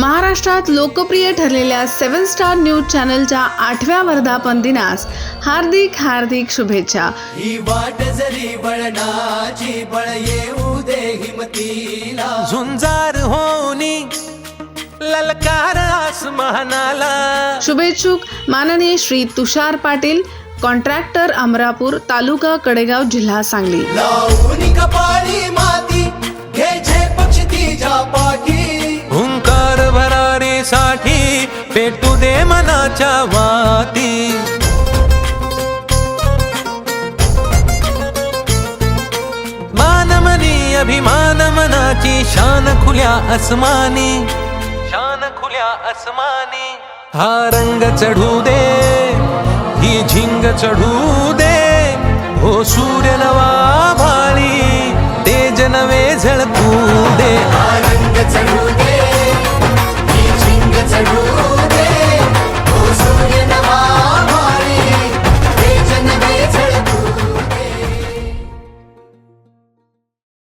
महाराष्ट्रात लोकप्रिय ठरलेल्या सेवन स्टार न्यूज चॅनलच्या आठव्या वर्धापन दिनास हार्दिक हार्दिक शुभेच्छा. ही वाट जरी बळणाची बळ येऊ दे हिमतीला. झुंजार होनी ललकार आसमानाला. शुभेच्छुक माननीय श्री तुषार पाटील कॉन्ट्रॅक्टर अमरापूर तालुका कडेगाव जिल्हा सांगली. लावून कपाळी पेटू दे मनाच्या वाती. मानमनी अभिमान मनाची शान खुल्या अस्मानी शान खुल्या अस्मानी हा रंग चढू दे ही झिंग चढू दे. हो